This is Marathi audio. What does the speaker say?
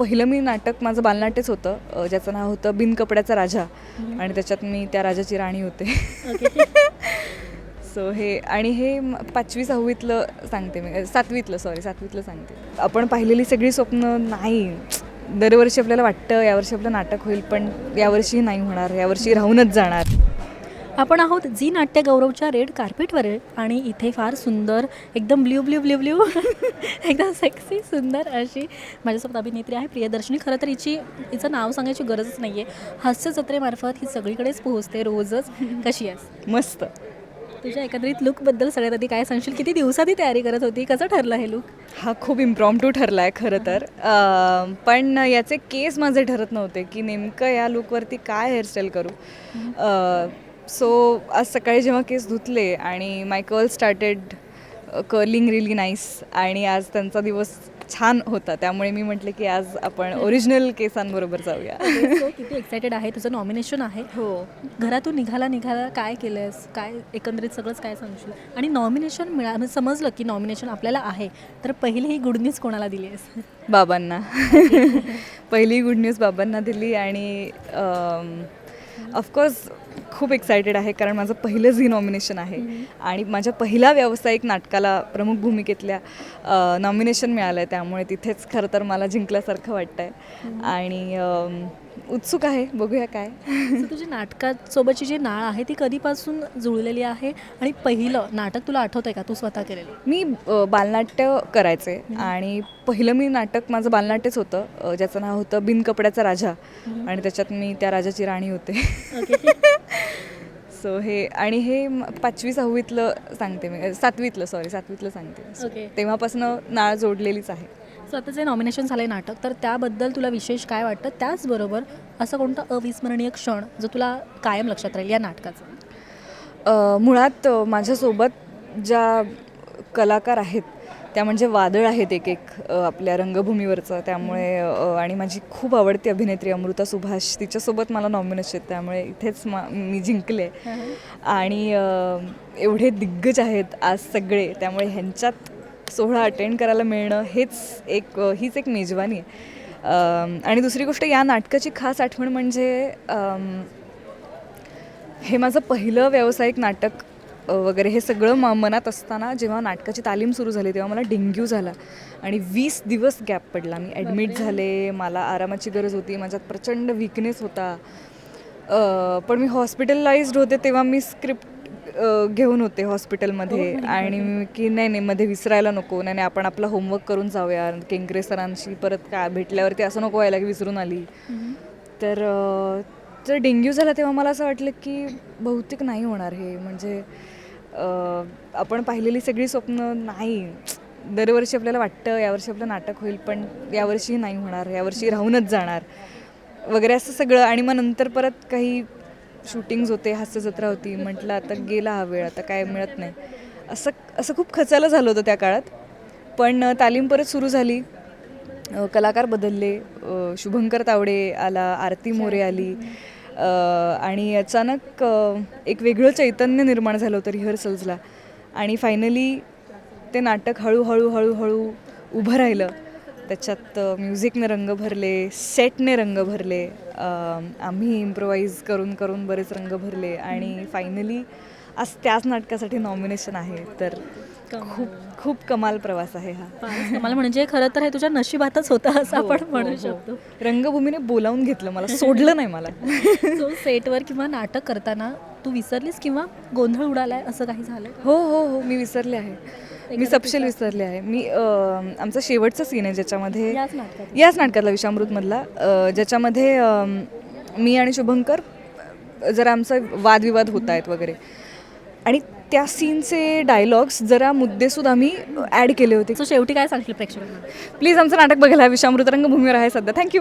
पहिलं मी नाटक माझं बालनाट्यच होतं. ज्याचं नाव होतं बिन कपड्याचा राजा. आणि त्याच्यात मी त्या राजाची राणी होते. सो हे आणि हे पाचवी सहावीतलं सांगते मी. सातवीतलं सॉरी सातवीतलं सांगते. आपण पाहिलेली सगळी स्वप्न नाही. दरवर्षी आपल्याला वाटतं यावर्षी आपलं नाटक होईल पण यावर्षी नाही होणार. यावर्षी राहूनच जाणार. आपण आहोत झी नाट्य गौरवच्या रेड कार्पेटवर आणि इथे फार सुंदर एकदम ब्ल्यू ब्ल्यू ब्ल्यू ब्ल्यू एकदम सेक्सी सुंदर अशी माझ्यासोबत अभिनेत्री आहे. प्रियदर्शनी खरं तर हिची हिचं नाव सांगायची गरजच नाही आहे हास्य जत्रेमार्फत ही सगळीकडेच पोहोचते रोजच. कशी आहेस? मस्त. तुझ्या एकंदरीत लुकबद्दल सगळ्यात आधी काय सांगशील? किती दिवसात तयारी करत होती? कसं ठरलं हे लुक हा खूप इम्प्रॉम्प्टू ठरला आहे खरं तर. अं, पण याचे केस माझे ठरत नव्हते की नेमकं या लुकवरती काय हेअरस्टाईल करू. सो आज सकाळी जेव्हा केस धुतले आणि my curl started curling really nice आणि आज त्यांचा दिवस छान होता त्यामुळे मी म्हटले की आज आपण ओरिजिनल केसांबरोबर जाऊया. किती एक्सायटेड आहे? तुझं नॉमिनेशन आहे. हो. घरातून निघाला निघाला काय केलंयस? काय एकंदरीत सगळंच काय सांगशील? आणि नॉमिनेशन मिळा म्हणजे समजलं की नॉमिनेशन आपल्याला आहे तर पहिली ही गुड न्यूज कोणाला दिली आहेस? बाबांना. पहिली गुड न्यूज बाबांना दिली आणि ऑफकोर्स खूप एक्सायटेड आहे कारण माझं पहिलं झी नॉमिनेशन आहे. आणि माझ्या पहिल्या व्यावसायिक नाटकाला प्रमुख भूमिकेतल्या नॉमिनेशन मिळालं आहे त्यामुळे तिथेच खरं तर मला जिंकल्यासारखं वाटतं आहे आणि उत्सुक आहे बघूया काय. तुझी नाटकासोबतची जी नाळ आहे ती कधीपासून जुळलेली आहे? आणि पहिलं नाटक तुला आठवत आहे का? तू स्वतः केलेलं. मी बालनाट्य करायचे. आणि पहिलं मी नाटक माझं बालनाट्यच होतं. ज्याचं नाव होतं बिन कपड्याचा राजा आणि त्याच्यात मी त्या राजाची राणी होते. सो हे आणि हे पाचवी सहावीतलं सांगते मी. सातवीतलं सॉरी सातवीतलं सांगते. Okay. तेव्हापासनं नाळ जोडलेलीच आहे. सो आता जे नॉमिनेशन झालं नाटक तर त्याबद्दल तुला विशेष काय वाटतं? त्याचबरोबर असं कोणतं अविस्मरणीय क्षण जो तुला कायम लक्षात राहील या नाटकाचं? मुळात माझ्यासोबत ज्या कलाकार आहेत त्या म्हणजे वादळ आहेत एक एक आपल्या रंगभूमीवरचं. त्यामुळे आणि माझी खूप आवडती अभिनेत्री अमृता सुभाष तिच्यासोबत मला नॉमिनेशन आहेत. त्यामुळे इथेच मा मी जिंकले. आणि एवढे दिग्गज आहेत आज सगळे त्यामुळे ह्यांच्यात सोहळा अटेंड करायला मिळणं हेच एक हीच एक मेजवानी आहे. आणि दुसरी गोष्ट या नाटकाची खास आठवण म्हणजे हे माझं पहिलं व्यावसायिक नाटक वगैरे हे सगळं म मनात असताना जेव्हा नाटकाची तालीम सुरू झाली तेव्हा मला डेंग्यू झाला. आणि वीस दिवस गॅप पडला. मी ॲडमिट झाले मला आरामाची गरज होती माझ्यात प्रचंड विकनेस होता. पण मी हॉस्पिटलाइज्ड होते तेव्हा मी स्क्रिप्ट घेऊन होते हॉस्पिटलमध्ये आणि मी की नाही नाही मध्ये विसरायला नको. नाही नाही आपण आपला होमवर्क करून जाऊया. केंकरे सरांशी परत काय भेटल्यावरती असं नको व्हायला की विसरून आली. तर जर डेंग्यू झाला तेव्हा मला असं वाटलं की बहुतेक नाही होणार हे. म्हणजे आपण पाहिलेली सगळी स्वप्न नाही. दरवर्षी आपल्याला वाटतं यावर्षी आपलं नाटक होईल पण यावर्षी नाही होणार यावर्षी राहूनच जाणार. वगैरे असं सगळं. आणि मग नंतर परत काही शूटिंग्ज होते हास्य जत्रा होती. म्हटलं आता गेला हा वेळ आता काय मिळत नाही. असं असं खूप खचायला झालं होतं त्या काळात. पण तालीम परत सुरू झाली. कलाकार बदलले. शुभंकर तावडे आला आरती मोरे आली. आणि अचानक एक वेगळं चैतन्य निर्माण झालं होतं रिहर्सल्सला. आणि फायनली ते नाटक हळूहळू हळूहळू उभं राहिलं. त्याच्यात म्युझिकने रंग भरले सेटने रंग भरले आम्ही इम्प्रोवाईज करून करून बरेच रंग भरले. आणि फायनली आज त्याच नाटकासाठी नॉमिनेशन आहे. तर खूप खूप कमाल प्रवास आहे हा. कमाल. म्हणजे खरं तर हे तुझ्या नशिबातच होतं असं हो, आपण हो, म्हणू हो. शकतो. रंगभूमीने बोलावून घेतलं मला. सोडलं नाही मला. सो सेटवर किंवा नाटक करताना तू विसरलीस किंवा गोंधळ उडालाय असं काही झालं हो हो हो. मी विसरले आहे. मी सपशेल विसरले आहे. मी आमचा शेवटचा सीन आहे ज्याच्यामध्ये याच नाटकात. याच नाटकातला विषामृतमधला. ज्याच्यामध्ये मी आणि शुभंकर जरा आमचा वादविवाद होत आहेत वगैरे. आणि त्या सीनचे डायलॉग्स जरा मुद्देसूद आम्ही ॲड केले होते. सो शेवटी काय सांगशील प्रेक्षकांना? प्लीज आमचं नाटक बघायला विषामृत रंगभूमीवर आहे सध्या. थँक्यू